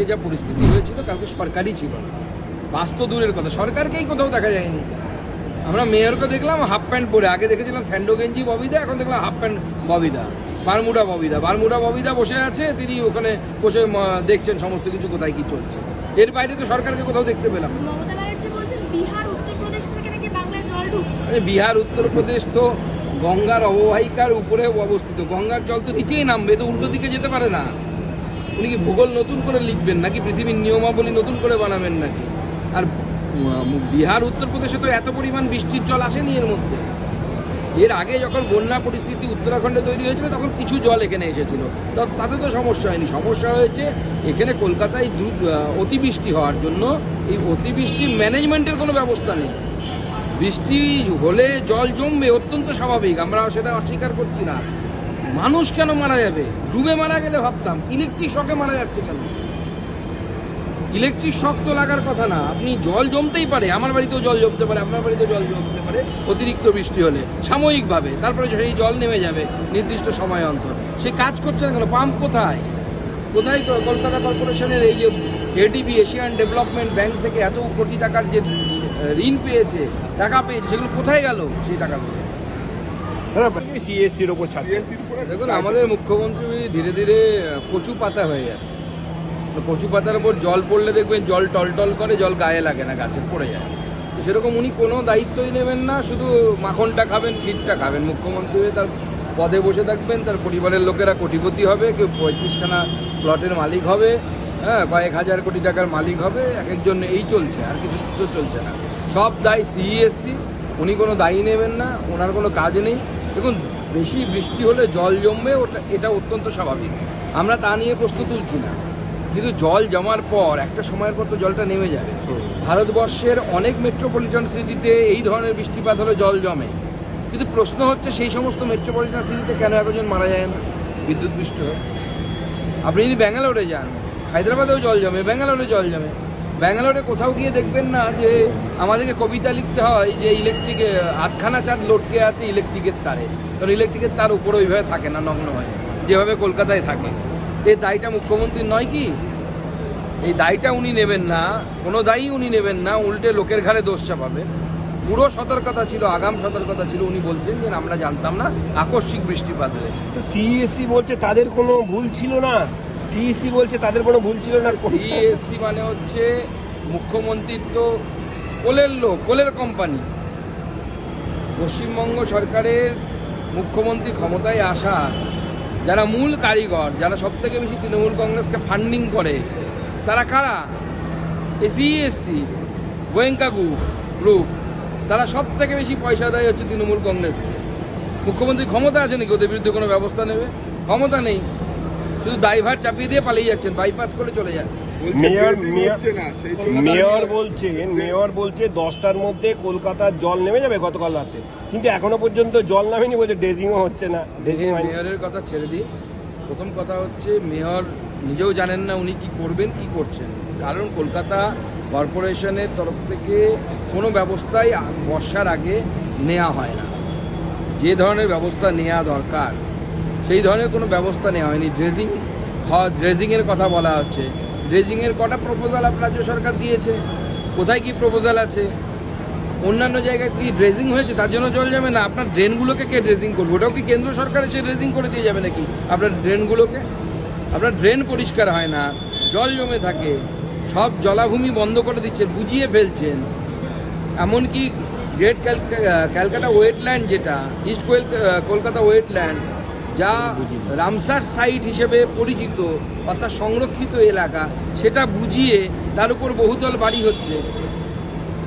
আজকে যা পরিস্থিতি হয়েছিল কালকে সরকারই ছিল না। বাস্তব দূরের কথা সরকারকেই কোথাও দেখা যায়নি। আমরা মেয়রকে দেখলাম হাফ প্যান্ট পরে আগে দেখেছিলাম স্যান্ডো গেঞ্জি ববিদা এখন দেখলাম হাফ প্যান্ট ববিদা বারমুডা ববিদা। বারমুডা ববিদা বসে আছে তিনি ওখানে বসে দেখছেন সমস্ত কিছু কোথায় কি চলছে। এর বাইরে তো সরকারকে কোথাও দেখতে পেলাম বিহার উত্তরপ্রদেশ তো গঙ্গার অববাহিকার উপরে অবস্থিত। গঙ্গার জল তো নিচেই নামবে তো উল্টো দিকে যেতে পারে না। উনি কি ভূগোল নতুন করে লিখবেন নাকি পৃথিবীর নিয়মাবলী নতুন করে বানাবেন নাকি? আর বিহার, উত্তরপ্রদেশে তো এত পরিমাণ বৃষ্টির জল আসেনি এর মধ্যে। এর আগে যখন বন্যা পরিস্থিতি উত্তরাখণ্ডে তৈরি হয়েছিল, তখন কিছু জল এখানে এসেছিল। তাতে তো সমস্যা হয়নি। সমস্যা হয়েছে, এখানে কলকাতায় অতিবৃষ্টি হওয়ার জন্য এই অতিবৃষ্টি ম্যানেজমেন্টের কোনো ব্যবস্থা নেই। বৃষ্টি হলে জল জমবে, অত্যন্ত স্বাভাবিক। আমরা সেটা অস্বীকার করছি না। মানুষ কেন মারা যাবে? ডুবে মারা গেলে ভাবতাম ইলেকট্রিক শকে মারা যাচ্ছে কেন? ইলেকট্রিক শক তো লাগার কথা না, আপনি জল জমতেই পারে, আমার বাড়িতেও জল জমতে পারে, আপনার বাড়িতেও জল জমতে পারে, অতিরিক্ত বৃষ্টি হলে, সাময়িকভাবে, তারপরে সেই জল নেমে যাবে, নির্দিষ্ট সময় অন্তর। সে কাজ করছে না কেন? পাম্প কোথায়? কোথায় কলকাতা কর্পোরেশনের এই যে এডিবি এশিয়ান ডেভেলপমেন্ট ব্যাংক থেকে এত কোটি টাকার যে ঋণ পেয়েছে, টাকা পেয়েছে, সেগুলো কোথায় গেল? সেই টাকাগুলো সিএসসির ওপর ছাড়ছে। দেখুন আমাদের মুখ্যমন্ত্রী ধীরে ধীরে কচু পাতা হয়ে যাচ্ছে। তো কচু পাতার উপর জল পড়লে দেখবেন জল টলটল করে জল গায়ে লাগে না গাছে পড়ে যায়। তো সেরকম উনি কোনো দায়িত্বই নেবেন না শুধু মাখনটা খাবেন ক্ষীরটা খাবেন। মুখ্যমন্ত্রী হয়ে তার পদে বসে থাকবেন তার পরিবারের লোকেরা কোটিপতি হবে কেউ পঁয়ত্রিশখানা প্লটের মালিক হবে হ্যাঁ কয়েক হাজার কোটি টাকার মালিক হবে এক একজন এই চলছে আর কিছু তো চলছে না। সব দায় সিইএসসি উনি কোনো দায়ী নেবেন না ওনার কোনো কাজ নেই। দেখুন বেশি বৃষ্টি হলে জল জমবে ওটা এটা অত্যন্ত স্বাভাবিক। আমরা তা নিয়ে প্রশ্ন তুলছি না। কিন্তু জল জমার পর একটা সময়ের পর তো জলটা নেমে যাবে। ভারতবর্ষের অনেক মেট্রোপলিটন সিটিতে এই ধরনের বৃষ্টিপাত হলে জল জমে। কিন্তু প্রশ্ন হচ্ছে সেই সমস্ত মেট্রোপলিটন সিটিতে কেন একজন মারা যায় না? বিদ্যুৎ বৃষ্টি হয় আপনি যদি ব্যাঙ্গালোরে যান হায়দ্রাবাদেও জল জমে ব্যাঙ্গালোরে জল জমে। ব্যাঙ্গালোরে কোথাও গিয়ে দেখবেন না যে আমাদেরকে কবিতা লিখতে হয় যে ইলেকট্রিকে, আধখানা চাঁদ লটকে আছে ইলেকট্রিকের তারে। কারণ ইলেকট্রিকের তার উপরে ওইভাবে থাকে না, নগ্ন হয়। যেভাবে কলকাতায় থাকে। এই দায়টা মুখ্যমন্ত্রীর নয় কি? এই দায়টা উনি নেবেন না, কোনো দায়ী উনি নেবেন না, উল্টে লোকের ঘাড়ে দোষ চাপাবে। পুরো সতর্কতা ছিল, আগাম সতর্কতা ছিল, উনি বলছেন যে আমরা জানতাম না, আকস্মিক বৃষ্টিপাত হয়েছে। তো সিএসসি বলছে তাদের কোনো ভুল ছিল না? সিএসসি বলছে, তাদের কোনো ভুল ছিল না? সিএসসি মানে হচ্ছে মুখ্যমন্ত্রীর তো কোলের লোক, কোলের কোম্পানি পশ্চিমবঙ্গ সরকারের মুখ্যমন্ত্রী ক্ষমতায় আসা, যারা মূল কারিগর, যারা সব থেকে বেশি তৃণমূল কংগ্রেসকে ফান্ডিং করে, তারা কারা? CSC Goenka group group. তারা সব থেকে বেশি পয়সা দেয় হচ্ছে তৃণমূল কংগ্রেসকে মুখ্যমন্ত্রী ক্ষমতা আছে নাকি? ওদের বিরুদ্ধে কোনো ব্যবস্থা নেবে? ক্ষমতা নেই। শুধু দায়ভার চাপিয়ে দিয়ে পালিয়ে যাচ্ছেন বাইপাস করে চলে যাচ্ছে মেয়র মেয়র বলছেন মেয়র বলছে। দশটার মধ্যে কলকাতার জল নেমে যাবে গতকাল রাতে। কিন্তু এখনও পর্যন্ত জল নামেনি বলছে ড্রেজিংও হচ্ছে না ড্রেজিং মেয়রের কথা ছেড়ে দিই। প্রথম কথা হচ্ছে মেয়র নিজেও জানেন না উনি কি করবেন কি করছেন। কারণ কলকাতা কর্পোরেশনের তরফ থেকে কোনো ব্যবস্থাই বর্ষার আগে নেওয়া হয় না। যে ধরনের ব্যবস্থা নেওয়া দরকার সেই ধরনের কোনো ব্যবস্থা নেওয়া হয়নি। ড্রেজিং ড্রেজিংয়ের কথা বলা হচ্ছে। ড্রেজিংয়ের কটা প্রপোজাল রাজ্য সরকার দিয়েছে? কোথায় কি প্রপোজাল আছে? অন্যান্য জায়গায় কি ড্রেজিং হয়েছে? তার জন্য জল যাবে না? আপনার ড্রেনগুলোকে কে ড্রেজিং করবে? ওটাও কি কেন্দ্র সরকার এসে ড্রেজিং করে দিয়ে যাবে নাকি? আপনার ড্রেনগুলোকে আপনার ড্রেন পরিষ্কার হয় না। জল জমে থাকে। সব জলাভূমি বন্ধ করে দিচ্ছেন বুঝিয়ে ফেলছেন। এমনকি গ্রেট ক্যালকাটা ওয়েটল্যান্ড যেটা ইস্ট কলকাতা ওয়েটল্যান্ড যা রামসার সাইট হিসেবে পরিচিত, অর্থাৎ সংরক্ষিত এলাকা, সেটা বুঝিয়ে তার উপর বহুতল বাড়ি হচ্ছে।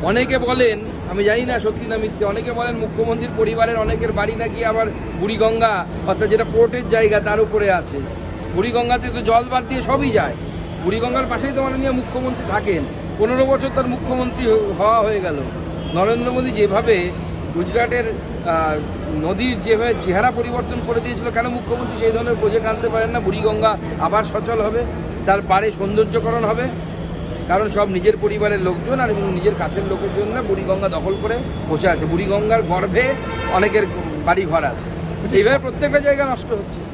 অনেকে বলেন, আমি জানি না সত্যি না মিথ্যে, অনেকে বলেন মুখ্যমন্ত্রীর পরিবারের অনেকের বাড়ি নাকি আবার বুড়িগঙ্গা, অর্থাৎ যেটা পোর্টের জায়গা তার উপরে আছে। বুড়িগঙ্গাতে তো জল বাদ দিয়ে সবই যায়। বুড়িগঙ্গার পাশেই তো মাননীয় মুখ্যমন্ত্রী থাকেন। পনেরো বছর তার মুখ্যমন্ত্রী হওয়া হয়ে গেল। নরেন্দ্র মোদী যেভাবে গুজরাটের নদীর যেভাবে চেহারা পরিবর্তন করে দিয়েছিল কেন মুখ্যমন্ত্রী সেই ধরনের প্রজেক্ট আনতে পারেন না? বুড়িগঙ্গা আবার সচল হবে তার পারে সৌন্দর্যকরণ হবে কারণ সব নিজের পরিবারের লোকজন আর এবং নিজের কাছের লোকের জন্য বুড়িগঙ্গা দখল করে বসে আছে। বুড়িগঙ্গার গর্ভে অনেকের বাড়ি ঘর আছে এইভাবে প্রত্যেকটা জায়গা নষ্ট হচ্ছে।